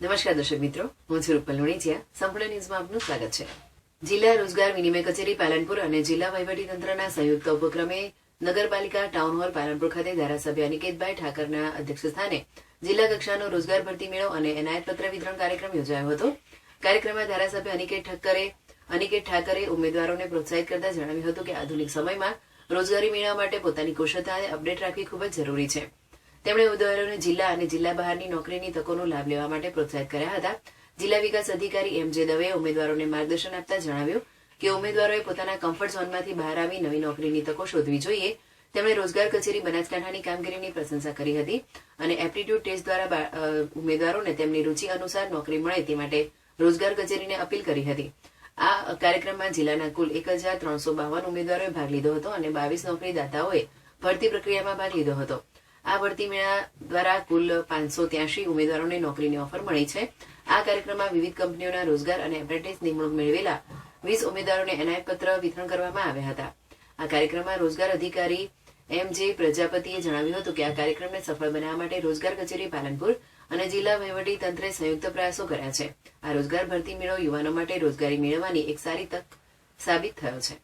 નમસ્કાર દર્શક મિત્રો, હું છું રૂપલ લુણીચિયા. સંપૂર્ણ ન્યૂઝમાં આપનું સ્વાગત છે. જિલ્લા રોજગાર વિનિમય કચેરી પાલનપુર અને જિલ્લા વહીવટીતંત્રના સંયુક્ત ઉપક્રમે નગરપાલિકા ટાઉન હોલ પાલનપુર ખાતે ધારાસભ્ય અનિકેતભાઈ ઠાકરના અધ્યક્ષસ્થાને જિલ્લા કક્ષાનો રોજગાર ભરતી મેળો અને એનાયત પત્ર વિતરણ કાર્યક્રમ યોજાયો હતો. કાર્યક્રમમાં ધારાસભ્ય અનિકેત ઠક્કરે, અનિકેત ઠાકરે ઉમેદવારોને પ્રોત્સાહિત કરતા જણાવ્યું હતું કે આધુનિક સમયમાં રોજગારી મેળવવા માટે પોતાની કુશળતાને અપડેટ રાખવી ખૂબ જ જરૂરી છે. તેમણે ઉમેદવારોને જિલ્લા અને જિલ્લા બહારની નોકરીની તકોનો લાભ લેવા માટે પ્રોત્સાહિત કર્યા હતા. જિલ્લા વિકાસ અધિકારી એમ જે દવેએ ઉમેદવારોને માર્ગદર્શન આપતા જણાવ્યું કે ઉમેદવારોએ પોતાના કમ્ફર્ટ ઝોનમાંથી બહાર આવી નવી નોકરીની તકો શોધવી જોઈએ. તેમણે રોજગાર કચેરી બનાસકાંઠાની કામગીરીની પ્રશંસા કરી હતી અને એપ્ટિટ્યુડ ટેસ્ટ દ્વારા ઉમેદવારોને તેમની રૂચિ અનુસાર નોકરી મળે તે માટે રોજગાર કચેરીને અપીલ કરી હતી. આ કાર્યક્રમમાં જિલ્લાના કુલ એક હજાર ત્રણસો બાવન ઉમેદવારોએ ભાગ લીધો હતો અને બાવીસ નોકરીદાતાઓએ ભરતી પ્રક્રિયામાં ભાગ લીધો હતો. આ ભરતી મેળા દ્વારા કુલ પાંચસો ત્યાસી ઉમેદવારોને નોકરીની ઓફર મળી છે. આ કાર્યક્રમમાં વિવિધ કંપનીઓના રોજગાર અને એપ્રેન્ટિસ નિમણૂક મેળવેલા વીસ ઉમેદવારોને એનાયત પત્ર વિતરણ કરવામાં આવ્યા હતા. આ કાર્યક્રમમાં રોજગાર અધિકારી એમ જે પ્રજાપતિએ જણાવ્યું હતું કે આ કાર્યક્રમને સફળ બનાવવા માટે રોજગાર કચેરી પાલનપુર અને જિલ્લા વહીવટી તંત્રે સંયુક્ત પ્રયાસો કર્યા છે. આ રોજગાર ભરતી મેળો યુવાનો માટે રોજગારી મેળવવાની એક સારી તક સાબિત થયો છે.